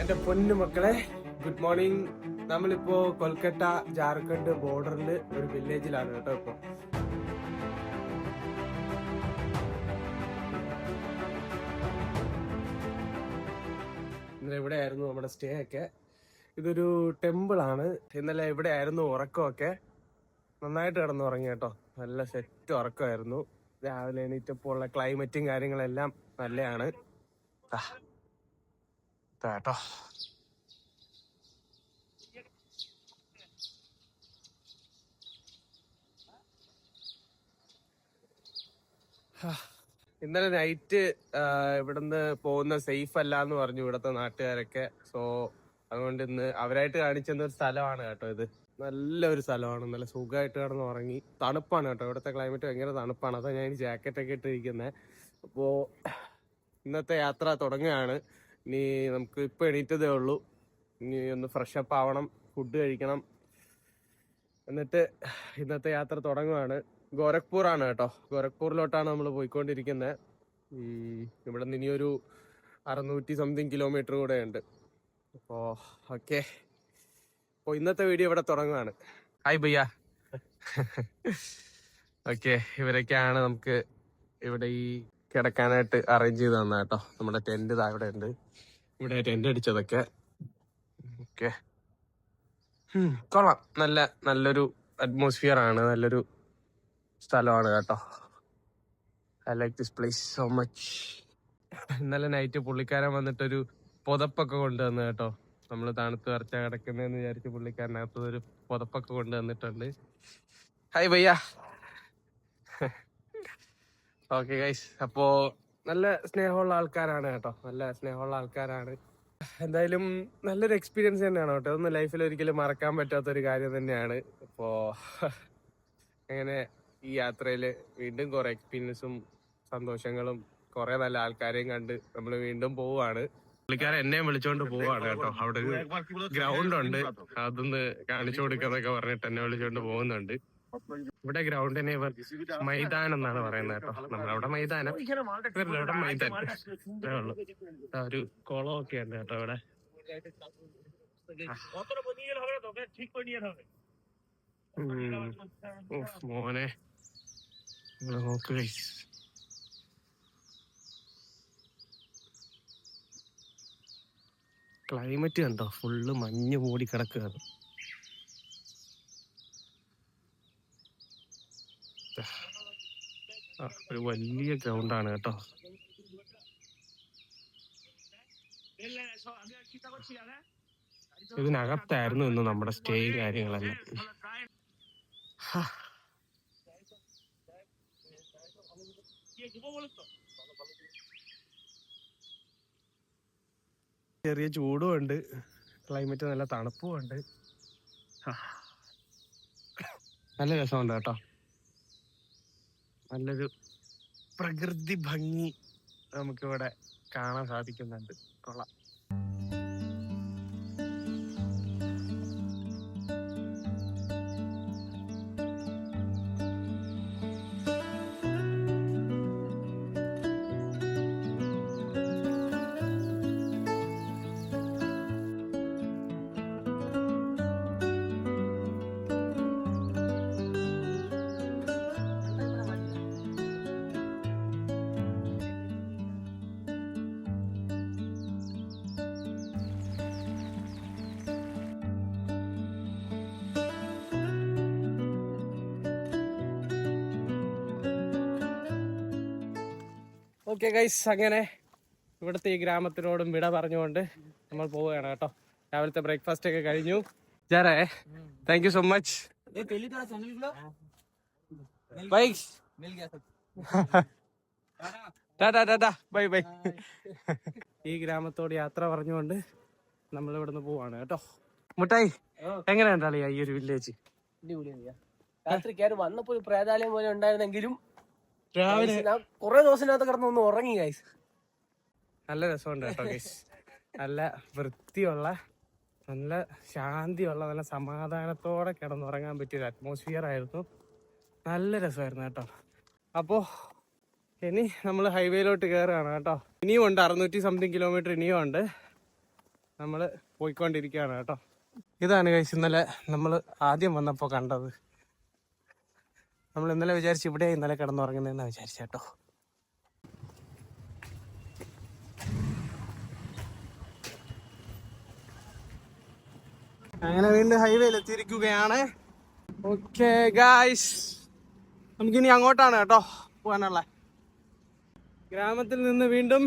എന്റെ പൊന്നു മക്കളെ ഗുഡ് മോർണിംഗ് നമ്മളിപ്പോ കൊൽക്കട്ട ജാർഖണ്ഡ് ബോർഡറിൽ ഒരു വില്ലേജിലാണ് കേട്ടോ ഇപ്പൊ. ഇന്നലെ ഇവിടെ ആയിരുന്നു നമ്മുടെ സ്റ്റേ ഒക്കെ. ഇതൊരു ടെമ്പിൾ ആണ് ഇന്നലെ ഇവിടെ ആയിരുന്നു ഉറക്കമൊക്കെ. നന്നായിട്ട് കിടന്നു ഉറങ്ങി കേട്ടോ. നല്ല സെറ്റ് ഉറക്കമായിരുന്നു. രാവിലെ എണീറ്റപ്പോൾ ഉള്ള ക്ലൈമറ്റും കാര്യങ്ങളെല്ലാം നല്ലതാണ് കേട്ടോ. ഇന്നലെ നൈറ്റ് ഇവിടുന്ന് പോകുന്ന സേഫ് അല്ല എന്ന് പറഞ്ഞു ഇവിടുത്തെ നാട്ടുകാരൊക്കെ. സോ അതുകൊണ്ട് ഇന്ന് അവരായിട്ട് കാണിച്ചെന്ന ഒരു സ്ഥലമാണ് കേട്ടോ ഇത്. നല്ലൊരു സ്ഥലമാണ്. നല്ല സുഖമായിട്ട് കിടന്ന് ഉറങ്ങി തണുപ്പാണ് കേട്ടോ. ഇവിടുത്തെ ക്ലൈമറ്റ് ഭയങ്കര തണുപ്പാണ്. അതാ ഞാൻ ജാക്കറ്റൊക്കെ ഇട്ടിരിക്കുന്നത് അപ്പോ ഇന്നത്തെ യാത്ര തുടങ്ങുകയാണ്. ഇനി നമുക്ക് ഇപ്പം എണീറ്റതേ ഉള്ളൂ. ഇനി ഒന്ന് ഫ്രഷപ്പ് ആവണം ഫുഡ് കഴിക്കണം. എന്നിട്ട് ഇന്നത്തെ യാത്ര തുടങ്ങുകയാണ് ഗോരഖ്പൂർ ആണ് കേട്ടോ. ഗോരഖ്പൂരിലോട്ടാണ് നമ്മൾ പോയിക്കൊണ്ടിരിക്കുന്നത് ഇവിടെ നിന്ന് ഇനിയൊരു അറുന്നൂറ്റി സംതിങ് കിലോമീറ്റർ കൂടെ ഉണ്ട് അപ്പോൾ ഓക്കെ അപ്പോൾ ഇന്നത്തെ വീഡിയോ ഇവിടെ തുടങ്ങുകയാണ് ഹായ് ഭയ്യ ഓക്കെ ഇവരൊക്കെയാണ് നമുക്ക് ഇവിടെ ഈ കിടക്കാനായിട്ട് അറേഞ്ച് ചെയ്ത് തന്ന കേട്ടോ നമ്മുടെ ടെന്റ് ഇവിടെ ഉണ്ട്. ഇവിടെ ടെന്റ് അടിച്ചതൊക്കെ. ഓക്കെ കൊള്ളാം. നല്ല നല്ലൊരു അറ്റ്മോസ്ഫിയർ ആണ്. നല്ലൊരു സ്ഥലമാണ് കേട്ടോ. I like this place so much ഇന്നലെ നൈറ്റ് പുള്ളിക്കാരൻ വന്നിട്ടൊരു പുതപ്പൊക്കെ കൊണ്ടുവന്നു കേട്ടോ. നമ്മൾ തണുത്ത് വരച്ച കിടക്കുന്നതെന്ന് വിചാരിച്ച് പുള്ളിക്കാരനകത്തൊരു പുതപ്പൊക്കെ കൊണ്ടുവന്നിട്ടുണ്ട്. ഹായ് ഭയ്യ ഓക്കെ ഗൈസ് അപ്പോ നല്ല സ്നേഹമുള്ള ആൾക്കാരാണ് കേട്ടോ. നല്ല സ്നേഹമുള്ള ആൾക്കാരാണ്. എന്തായാലും നല്ലൊരു എക്സ്പീരിയൻസ് തന്നെയാണ് കേട്ടോ. അതൊന്നും ലൈഫിൽ ഒരിക്കലും മറക്കാൻ പറ്റാത്ത ഒരു കാര്യം തന്നെയാണ്. അപ്പോ അങ്ങനെ ഈ യാത്രയിൽ വീണ്ടും കുറെ എക്സ്പീരിയൻസും സന്തോഷങ്ങളും കുറെ നല്ല ആൾക്കാരെയും കണ്ട് നമ്മൾ വീണ്ടും പോവാണ് പുള്ളിക്കാരൻ എന്നെയും വിളിച്ചോണ്ട് പോവാണ് കേട്ടോ. അവിടെ ഗ്രൗണ്ട് ഉണ്ട്. അതൊന്ന് കാണിച്ചു കൊടുക്കാന്നൊക്കെ പറഞ്ഞിട്ട് എന്നെ വിളിച്ചോണ്ട് പോകുന്നുണ്ട്. ഇവിടെ ഗ്രൗണ്ടിനെ ഇവർ മൈതാനം എന്നാണ് പറയുന്നത് കേട്ടോ. നമ്മളവിടെ മൈതാനം. ഇവിടെ മൈതാനം. ഉള്ളൂ. ഒരു കുളമൊക്കെ ഉണ്ട് കേട്ടോ ഇവിടെ. മോനെ. ക്ലൈമറ്റ് കണ്ടോ? ഫുള്ള് മഞ്ഞ് മൂടി കിടക്കുകയാണ്. ഒരു വലിയ ഗ്രൗണ്ടാണ് കേട്ടോ. ഇതിനകത്തായിരുന്നു ഇന്ന് നമ്മുടെ സ്റ്റേ കാര്യങ്ങളെല്ലാം. ചെറിയ ചൂടും ഉണ്ട്. ക്ലൈമറ്റ് നല്ല തണുപ്പും ഉണ്ട്. നല്ല രസമുണ്ട് കേട്ടോ. നല്ലൊരു പ്രകൃതി ഭംഗി നമുക്കിവിടെ കാണാൻ സാധിക്കുന്നുണ്ട്. കൊള്ളാം. ഓക്കെ ഗൈസ് അങ്ങനെ ഇവിടുത്തെ ഈ ഗ്രാമത്തിനോടും വിട പറഞ്ഞുകൊണ്ട് നമ്മൾ പോവുകയാണ് കേട്ടോ. രാവിലത്തെ ബ്രേക്ക്ഫാസ്റ്റ് ഒക്കെ കഴിഞ്ഞു. ജാറേ താങ്ക് യു സോ മച്ച് ബൈക്സ് ടാറ്റാ ടാറ്റാ ബൈ ബൈ. ഈ ഗ്രാമത്തോട് യാത്ര പറഞ്ഞുകൊണ്ട് നമ്മൾ ഇവിടുന്ന് പോവാണ് കേട്ടോ. മുട്ടായി എങ്ങനെയുണ്ടാളിയാ ഈ ഒരു വില്ലേജ് രാത്രി കയറി വന്നപ്പോ ഒരു പ്രേതാലയം പോലെ ഉണ്ടായിരുന്നെങ്കിലും രാവിലെ ഞാൻ കുറെ ദിവസത്തിനകത്ത് കിടന്ന് ഒന്ന് ഉറങ്ങി ഗൈസ് നല്ല രസമുണ്ട് കേട്ടോ ഗൈസ് നല്ല വൃത്തിയുള്ള നല്ല ശാന്തിയുള്ള നല്ല സമാധാനത്തോടെ കിടന്നുറങ്ങാൻ പറ്റിയ ഒരു അറ്റ്മോസ്ഫിയർ ആയിരുന്നു. നല്ല രസമായിരുന്നു കേട്ടോ. അപ്പോ ഇനി നമ്മൾ ഹൈവേയിലോട്ട് കയറുകയാണ് കേട്ടോ. ഇനിയും ഉണ്ട് അറുന്നൂറ്റി സംതിങ് കിലോമീറ്റർ ഇനിയും ഉണ്ട്. നമ്മൾ പോയിക്കൊണ്ടിരിക്കുകയാണ് കേട്ടോ. ഇതാണ് കഴിച്ച് ഇന്നലെ നമ്മൾ ആദ്യം വന്നപ്പോൾ കണ്ടത്. നമ്മൾ ഇന്നലെ വിചാരിച്ച് ഇവിടെ ഇന്നലെ കിടന്നുറങ്ങുന്നതെന്നാണ് വിചാരിച്ച കേട്ടോ. അങ്ങനെ വീണ്ടും ഹൈവേയിൽ എത്തിയിരിക്കുകയാണ്. ഓക്കെ ഗായ്സ് നമുക്കിനി അങ്ങോട്ടാണ് കേട്ടോ പോകാനുള്ള. ഗ്രാമത്തിൽ നിന്ന് വീണ്ടും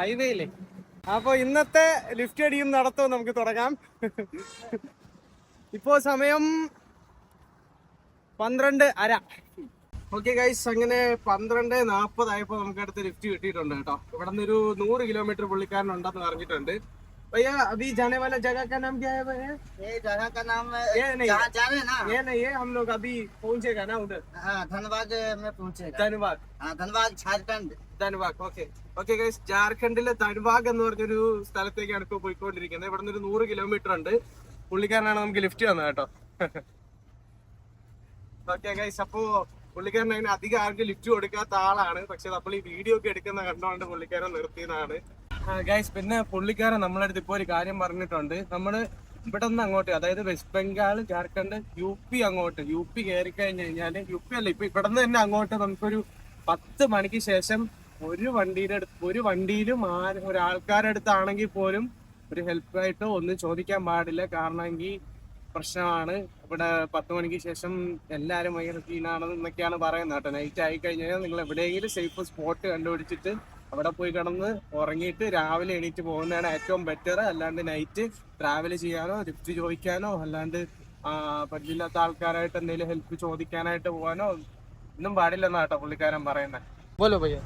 ഹൈവേയിലെ അപ്പോൾ ഇന്നത്തെ ലിഫ്റ്റ് അടിയും നടത്തവും നമുക്ക് തുടങ്ങാം. ഇപ്പോ സമയം പന്ത്രണ്ട് അര ഓക്കെ ഗൈസ് അങ്ങനെ പന്ത്രണ്ട് നാപ്പതായപ്പോ നമുക്ക് അടുത്ത് ലിഫ്റ്റ് കിട്ടിയിട്ടുണ്ട് കേട്ടോ ഇവിടെ നിന്ന് ഒരു നൂറ് കിലോമീറ്റർ പുള്ളിക്കാരൻ ഉണ്ടെന്ന് പറഞ്ഞിട്ടുണ്ട് भैया अभी जाने वाला जगह का नाम क्या है भैया ये जगह का नाम है ये नहीं जहाँ जा रहे हैं ना ये नहीं है हम लोग अभी पहुंचेगा ना उधर हाँ धनबाद में पहुंचेगा धन्यवाद हाँ Dhanbad Jharkhand Dhanbad okay okay guys ജാർഖണ്ഡിലെ ധൻബാഗ് എന്ന് പറഞ്ഞൊരു സ്ഥലത്തേക്കാണ് ഇപ്പോൾ പോയിക്കൊണ്ടിരിക്കുന്നത് ഇവിടെ നിന്ന് ഒരു നൂറ് കിലോമീറ്റർ ഉണ്ട് പുള്ളിക്കാരനാണ് നമുക്ക് ലിഫ്റ്റ് തന്നത് കേട്ടോ ഓക്കെ ഗൈസ് അപ്പോ പുള്ളിക്കാരൻ അങ്ങനെ അധികം ആർക്കും ലിഫ്റ്റ് കൊടുക്കാത്ത ആളാണ്. പക്ഷെ നമ്മൾ ഈ വീഡിയോ ഒക്കെ എടുക്കുന്ന കണ്ടോണ്ട് പുള്ളിക്കാരൻ നിർത്തിയതാണ്. ഗൈസ് പിന്നെ പുള്ളിക്കാരൻ നമ്മളെ അടുത്ത് ഇപ്പോൾ ഒരു കാര്യം പറഞ്ഞിട്ടുണ്ട്. നമ്മൾ ഇവിടെ നിന്ന് അങ്ങോട്ട് അതായത് west Bengal Jharkhand U P അങ്ങോട്ട് യു പി കയറി കഴിഞ്ഞ് കഴിഞ്ഞാൽ യു പി അല്ല ഇപ്പൊ ഇവിടെ നിന്ന് തന്നെ അങ്ങോട്ട് നമുക്കൊരു പത്ത് മണിക്ക് ശേഷം ഒരു വണ്ടിയുടെ അടുത്ത് ഒരു വണ്ടിയിലും ആരും ഒരാൾക്കാരുടെ അടുത്താണെങ്കിൽ പോലും ഒരു ഹെൽപ്പായിട്ടോ ഒന്നും ചോദിക്കാൻ പാടില്ല. കാരണമെങ്കിൽ പ്രശ്നമാണ് ഇവിടെ പത്ത് മണിക്ക് ശേഷം എല്ലാവരും ഭയങ്കര സീനാണെന്ന് എന്നൊക്കെയാണ് പറയുന്നത് കേട്ടോ നൈറ്റ് ആയി കഴിഞ്ഞാൽ നിങ്ങൾ എവിടെയെങ്കിലും സേഫ് സ്പോട്ട് കണ്ടുപിടിച്ചിട്ട് അവിടെ പോയി കിടന്ന് ഉറങ്ങിയിട്ട് രാവിലെ എണീറ്റ് പോകുന്നതാണ് ഏറ്റവും ബെറ്റർ അല്ലാണ്ട് നൈറ്റ് ട്രാവൽ ചെയ്യാനോ ലിഫ്റ്റ് ചോദിക്കാനോ അല്ലാണ്ട് ആ, പരിചയമില്ലാത്ത ആൾക്കാരായിട്ട് എന്തെങ്കിലും ഹെൽപ്പ് ചോദിക്കാനായിട്ട് പോകാനോ ഒന്നും പാടില്ലെന്നാ കേട്ടോ പുള്ളിക്കാരൻ പറയുന്നത് बोलो भैया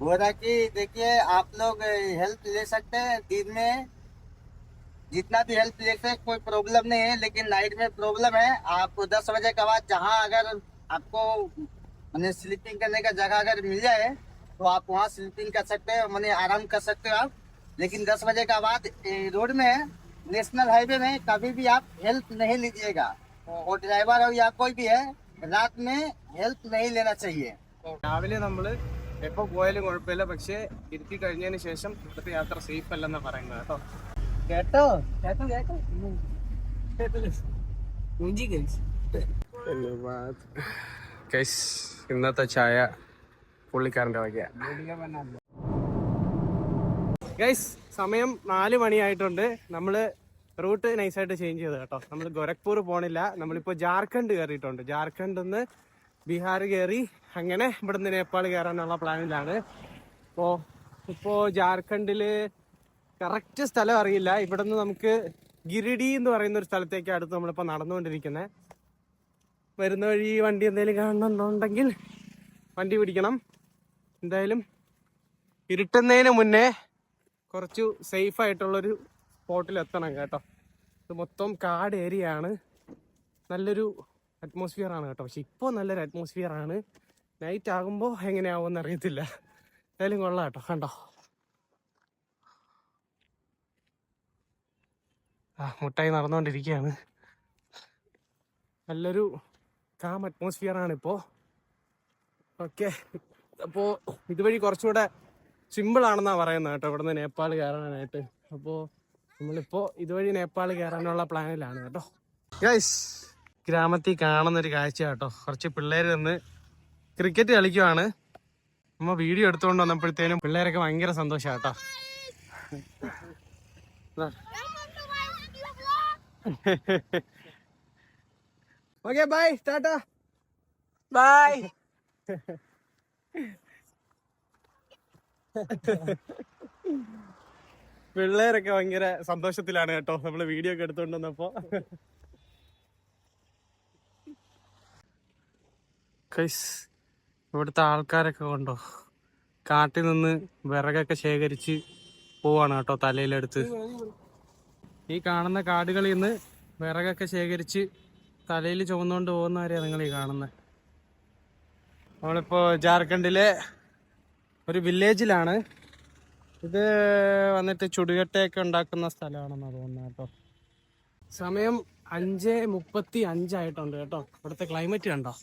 हो रहा कि देखिए आप लोग हेल्प ले सकते हैं दिन में जितना भी हेल्प ले सकते कोई प्रॉब्लम नहीं है लेकिन नाइट में प्रॉब्लम है आप दस बजे के बाद जहाँ अगर आपको मैंने स्लीपिंग करने का जगह अगर मिल जाए तो आप वहाँ स्लीपिंग कर सकते हैं मैंने आराम कर सकते हो आप लेकिन दस बजे के बाद ए, रोड में नेशनल हाईवे में कभी भी आप हेल्प नहीं लीजिएगा और ड्राइवर हो या कोई भी है रात में हेल्प नहीं लेना चाहिए രാവിലെ നമ്മള് എപ്പോ പോയാലും കുഴപ്പമില്ല പക്ഷെ ഇരുത്തി കഴിഞ്ഞതിന് ശേഷം ഇവിടുത്തെ യാത്ര സേഫ് അല്ലെന്നാ പറയുന്നത് കേട്ടോ കേട്ടോ? കേട്ടോ ഇന്നത്തെ ചായ പുള്ളിക്കാരന്റെ വക ഗൈസ് സമയം നാല് മണിയായിട്ടുണ്ട്. നമ്മൾ റൂട്ട് നൈസായിട്ട് ചേഞ്ച് ചെയ്തു കേട്ടോ. നമ്മൾ ഗോരഖ്പൂർ പോണില്ല. നമ്മളിപ്പോൾ ജാർഖണ്ഡ് കയറിയിട്ടുണ്ട്. ജാർഖണ്ഡിൽ നിന്ന് ബീഹാർ കയറി അങ്ങനെ ഇവിടുന്ന് നേപ്പാൾ കയറാനുള്ള പ്ലാനിലാണ് അപ്പോൾ ഇപ്പോ ജാർഖണ്ഡിൽ കറക്റ്റ് സ്ഥലം അറിയില്ല. ഇവിടുന്ന് നമുക്ക് ഗിരിഡി എന്ന് പറയുന്ന ഒരു സ്ഥലത്തേക്ക് അടുത്ത് നമ്മളിപ്പോൾ നടന്നുകൊണ്ടിരിക്കുന്നത് വരുന്ന വഴി വണ്ടി എന്തെങ്കിലും കാണണമെന്നുണ്ടെങ്കിൽ വണ്ടി പിടിക്കണം. എന്തായാലും ഇരുട്ടുന്നതിന് മുന്നേ കുറച്ച് സേഫ് ആയിട്ടുള്ളൊരു സ്പോട്ടിൽ എത്തണം കേട്ടോ. ഇത് മൊത്തം കാട് ഏരിയ ആണ്. നല്ലൊരു അറ്റ്മോസ്ഫിയർ ആണ് കേട്ടോ. പക്ഷെ ഇപ്പോൾ നല്ലൊരു അറ്റ്മോസ്ഫിയർ ആണ്. നൈറ്റ് ആകുമ്പോൾ എങ്ങനെയാവുമെന്ന് അറിയത്തില്ല. എന്തായാലും കൊള്ളാം കേട്ടോ. കണ്ടോ? ആ മുട്ടായി നടന്നുകൊണ്ടിരിക്കുകയാണ്. നല്ലൊരു കാം അറ്റ്മോസ്ഫിയർ ആണ് ഇപ്പോൾ ഓക്കെ അപ്പോൾ ഇതുവഴി കുറച്ചുകൂടെ സിമ്പിൾ ആണെന്നാണ് പറയുന്നത് കേട്ടോ ഇവിടുന്ന് നേപ്പാൾ കയറാനായിട്ട്. അപ്പോൾ നമ്മളിപ്പോൾ ഇതുവഴി നേപ്പാൾ കയറാനുള്ള പ്ലാനിലാണ് കേട്ടോ. ഗൈസ് ഗ്രാമത്തിൽ കാണുന്നൊരു കാഴ്ച കേട്ടോ. കുറച്ച് പിള്ളേർ നിന്ന് ക്രിക്കറ്റ് കളിക്കുവാണ്. നമ്മ വീഡിയോ എടുത്തുകൊണ്ട് വന്നപ്പോഴത്തേനും പിള്ളേരൊക്കെ ഭയങ്കര സന്തോഷമാണ് കേട്ടോ. ഓക്കെ ബൈ ടാറ്റ ബൈ പിള്ളേരൊക്കെ ഭയങ്കര സന്തോഷത്തിലാണ് കേട്ടോ. നമ്മൾ വീഡിയോ ഒക്കെ എടുത്തോണ്ട് വന്നപ്പോ. കൈസ് ഇവിടുത്തെ ആൾക്കാരൊക്കെ കൊണ്ടോ? കാട്ടിൽ നിന്ന് വിറകൊക്കെ ശേഖരിച്ച് പോവാണ് കേട്ടോ തലയിലെടുത്ത്. ഈ കാണുന്ന കാടുകളിൽ നിന്ന് വിറകൊക്കെ ശേഖരിച്ച് തലയിൽ ചുമന്നുകൊണ്ട് പോകുന്നവരെയാണ് നിങ്ങൾ ഈ കാണുന്നത് നമ്മളിപ്പോൾ ജാർഖണ്ഡിലെ ഒരു വില്ലേജിലാണ്. ഇത് വന്നിട്ട് ചുടുകട്ടയൊക്കെ ഉണ്ടാക്കുന്ന സ്ഥലമാണെന്ന് തോന്നുന്നത് കേട്ടോ. സമയം അഞ്ച് മുപ്പത്തി അഞ്ചായിട്ടുണ്ട് കേട്ടോ. ഇവിടുത്തെ ക്ലൈമറ്റ് കണ്ടോ?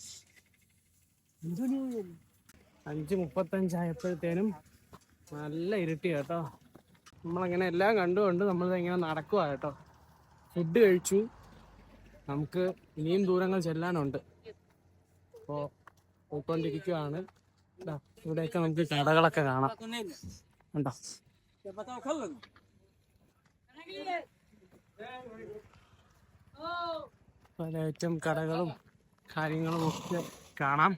അഞ്ച് മുപ്പത്തഞ്ചായപ്പോഴത്തേനും നല്ല ഇരുട്ടി കേട്ടോ. നമ്മളങ്ങനെ എല്ലാം കണ്ടുകൊണ്ട് നമ്മൾ ഇങ്ങനെ നടക്കുക കേട്ടോ. ഫുഡ് കഴിച്ചു. നമുക്ക് ഇനിയും ദൂരങ്ങൾ ചെല്ലാനുണ്ട്. അപ്പോൾ പോയിക്കൊണ്ടിരിക്കുകയാണ് ഇവിടെയൊക്കെ നമുക്ക് കടകളൊക്കെ കാണാം. ഉണ്ടോ പലയറ്റം കടകളും കാര്യങ്ങളും ഒക്കെ കാണാം.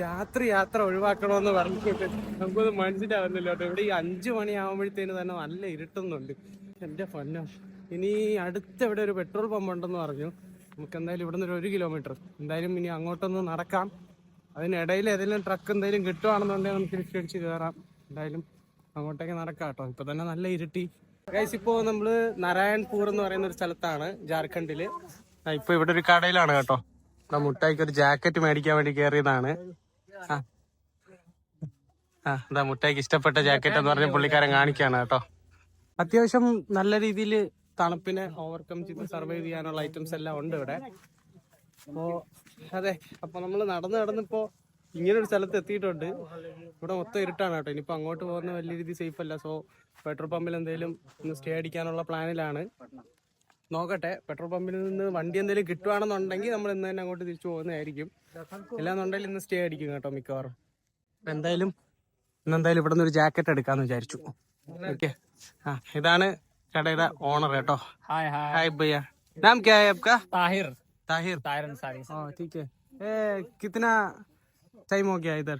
രാത്രി യാത്ര ഒഴിവാക്കണമെന്ന് പറഞ്ഞിട്ട് നമുക്കത് മനസ്സിലാവുന്നില്ല കേട്ടോ. ഇവിടെ ഈ അഞ്ചു മണിയാകുമ്പോഴത്തേന് തന്നെ നല്ല ഇരുട്ടുന്നുണ്ട്. എന്റെ പൊന്നോ. ഇനി അടുത്ത് ഇവിടെ ഒരു പെട്രോൾ പമ്പ് ഉണ്ടെന്ന് പറഞ്ഞു. നമുക്ക് എന്തായാലും ഇവിടെ നിന്ന് ഒരു കിലോമീറ്റർ. എന്തായാലും ഇനി അങ്ങോട്ടൊന്ന് നടക്കാം. അതിനിടയിൽ ഏതെങ്കിലും ട്രക്ക് എന്തെങ്കിലും കിട്ടുവാണെന്നുണ്ടെങ്കിൽ നമുക്ക് തിരിച്ചടിച്ച് കയറാം. എന്തായാലും അങ്ങോട്ടേക്ക് നടക്കാം കേട്ടോ. ഇപ്പൊ തന്നെ നല്ല ഇരുട്ടി. ഗൈസ് ഇപ്പോ നമ്മൾ നാരായൺപൂർ എന്ന് പറയുന്ന ഒരു സ്ഥലത്താണ് ജാർഖണ്ഡിൽ. ഇപ്പൊ ഇവിടെ ഒരു കടയിലാണ് കേട്ടോ. മുട്ടായിക്ക് ഒരു ജാക്കറ്റ് മേടിക്കാൻ വേണ്ടി കയറിയതാണ് ആ. എന്താ മുട്ടായിക്ക് ഇഷ്ടപ്പെട്ട ജാക്കറ്റ് എന്ന് പറഞ്ഞ പുള്ളിക്കാരൻ കാണിക്കാണ് കേട്ടോ. അത്യാവശ്യം നല്ല രീതിയിൽ തണുപ്പിനെ ഓവർകം ചെയ്ത് സർവൈവ് ചെയ്യാനുള്ള ഐറ്റംസ് എല്ലാം ഉണ്ട് ഇവിടെ. അപ്പോ അതെ അപ്പൊ നമ്മൾ നടന്ന് നടന്നിപ്പോ ഇങ്ങനെ ഒരു സ്ഥലത്ത് എത്തിയിട്ടുണ്ട്. ഇവിടെ മൊത്തം ഇരുട്ടാണ് കേട്ടോ. ഇനിയിപ്പോ അങ്ങോട്ട് പോകുന്ന വലിയ രീതി സേഫ് അല്ല. സോ പെട്രോൾ പമ്പിൽ എന്തെങ്കിലും ഒന്ന് സ്റ്റേ അടിക്കാനുള്ള പ്ലാനിലാണ് നോക്കട്ടെ പെട്രോൾ പമ്പിൽ നിന്ന് വണ്ടി എന്തെങ്കിലും കിട്ടുവാണെന്നുണ്ടെങ്കിൽ നമ്മൾ ഇന്ന് തന്നെ അങ്ങോട്ട് തിരിച്ചു പോകുന്നതായിരിക്കും ഇല്ലാന്നുണ്ടെങ്കിൽ ഇന്ന് സ്റ്റേ അടിക്കും കേട്ടോ മിക്കവാറും അപ്പൊ എന്തായാലും ഇന്ന് എന്തായാലും ഇവിടെ നിന്ന് ഒരു ജാക്കറ്റ് എടുക്കാന്ന് വിചാരിച്ചു ഓക്കെ ആ ഇതാണ് കടയുടെ ഓണർ കേട്ടോ हाय हाय ഹായ് ഭയ്യ നാം ക്യാ ഹൈ आपका ताहिर ताहिर ताहिर अंसारी हाँ ठीक है ए, कितना टाइम हो गया इधर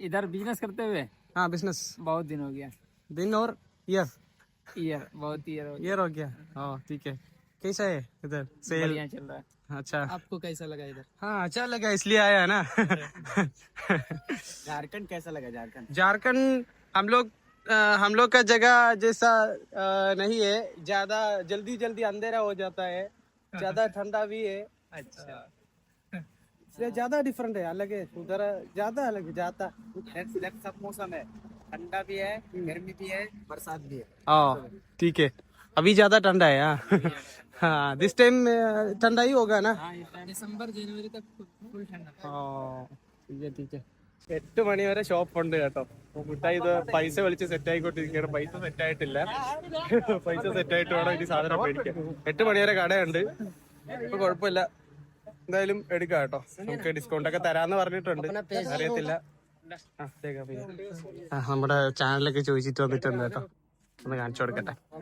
इधर बिजनेस करते हुए हाँ बिजनेस बहुत दिन हो गया दिन और ईयर ईयर बहुत ईयर हो ईयर हो गया हाँ ठीक है कैसा है इधर? सेल चल रहा है। अच्छा। आपको कैसा लगा इधर? हाँ अच्छा लगा इसलिए आया ना। झारखंड कैसा लगा झारखंड? झारखंड हम लोग हम लोग का जगह जैसा नहीं है। ज़्यादा जल्दी जल्दी अंधेरा हो जाता है। ज़्यादा ठंडा भी है। अच्छा। इसलिए ज़्यादा डिफरेंट है अलग है उधर ज़्यादा अलग है ज़्यादा। सब मौसम है। ठंडा भी है गर्मी भी है बरसात भी है। हाँ ठीक है। अभी ज़्यादा ठंडा है हाँ। हाँ दिस टाइम ठंडा ही होगा ना दिसंबर जनवरी तक फुल ठंडा ആ, ठीक है, ठीक है. എട്ട് മണി വരെ ഷോപ്പ് ഉണ്ട് കേട്ടോ അപ്പൊ മിഠായി ഇത് പൈസ വിളിച്ച് സെറ്റ് ആയിക്കൊണ്ടിരിക്കുകയാണ് പൈസ സെറ്റ് ആയിട്ടില്ല പൈസ സെറ്റ് ആയിട്ട് വേണം ഇനി സാധനം മേടിക്കാൻ എട്ട് മണി വരെ കടയുണ്ട് ഇപ്പൊ കുഴപ്പമില്ല എന്തായാലും എടുക്കാം കേട്ടോ നമുക്ക് ഡിസ്കൗണ്ട് ഒക്കെ തരാന്ന് പറഞ്ഞിട്ടുണ്ട് അറിയത്തില്ല ആ, തേക്കാം, തേക്കാം. ആ, നമ്മുടെ ചാനലൊക്കെ ചോദിച്ചിട്ട് വന്നിട്ടുണ്ട് കേട്ടോ ഒന്ന് കാണിച്ചു കൊടുക്കട്ടെ ആ,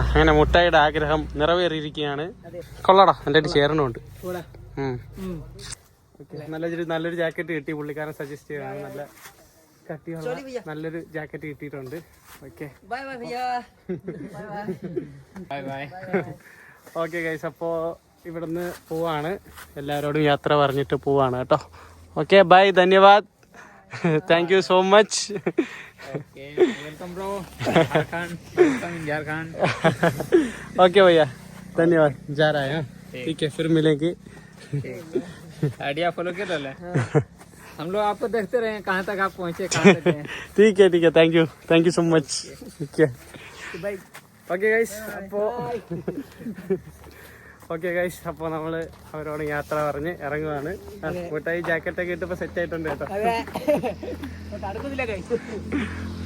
അങ്ങനെ മുട്ടായിയുടെ ആഗ്രഹം നിറവേറിയിരിക്കുകയാണ്. കൊള്ളടാ എന്റെ അടുത്ത് ചേരണമുണ്ട് നല്ലൊരു നല്ലൊരു ജാക്കറ്റ് കിട്ടി പുള്ളിക്കാരൻ സജസ്റ്റ് ചെയ്തതാണ്. നല്ല കട്ടിയുള്ള നല്ലൊരു ജാക്കറ്റ് കിട്ടിയിട്ടുണ്ട്. Okay. Bye bye okay guys അപ്പോൾ ഇവിടുന്ന് പോവാണ്. എല്ലാവരോടും യാത്ര പറഞ്ഞിട്ട് പോവാണ് കേട്ടോ. Okay bye ധന്യവാദ്. Thank you so much welcome bro. Okay भैया धन्यवाद। जा रहा है हाँ? ठीक। है फिर मिलेंगे। आइडिया फॉलो कर रहा है। हम लोग आपको देखते रहे कहाँ तक आप पहुँचे ठीक है ठीक है thank you thank you so much ठीक है। ओके गाइस ഓക്കെ ഗൈസ് അപ്പോൾ നമ്മൾ അവരോട് യാത്ര പറഞ്ഞ് ഇറങ്ങുവാണ്. ആ, ജാക്കറ്റൊക്കെ ഇട്ടപ്പോൾ സെറ്റ് ആയിട്ടുണ്ട് കേട്ടോ.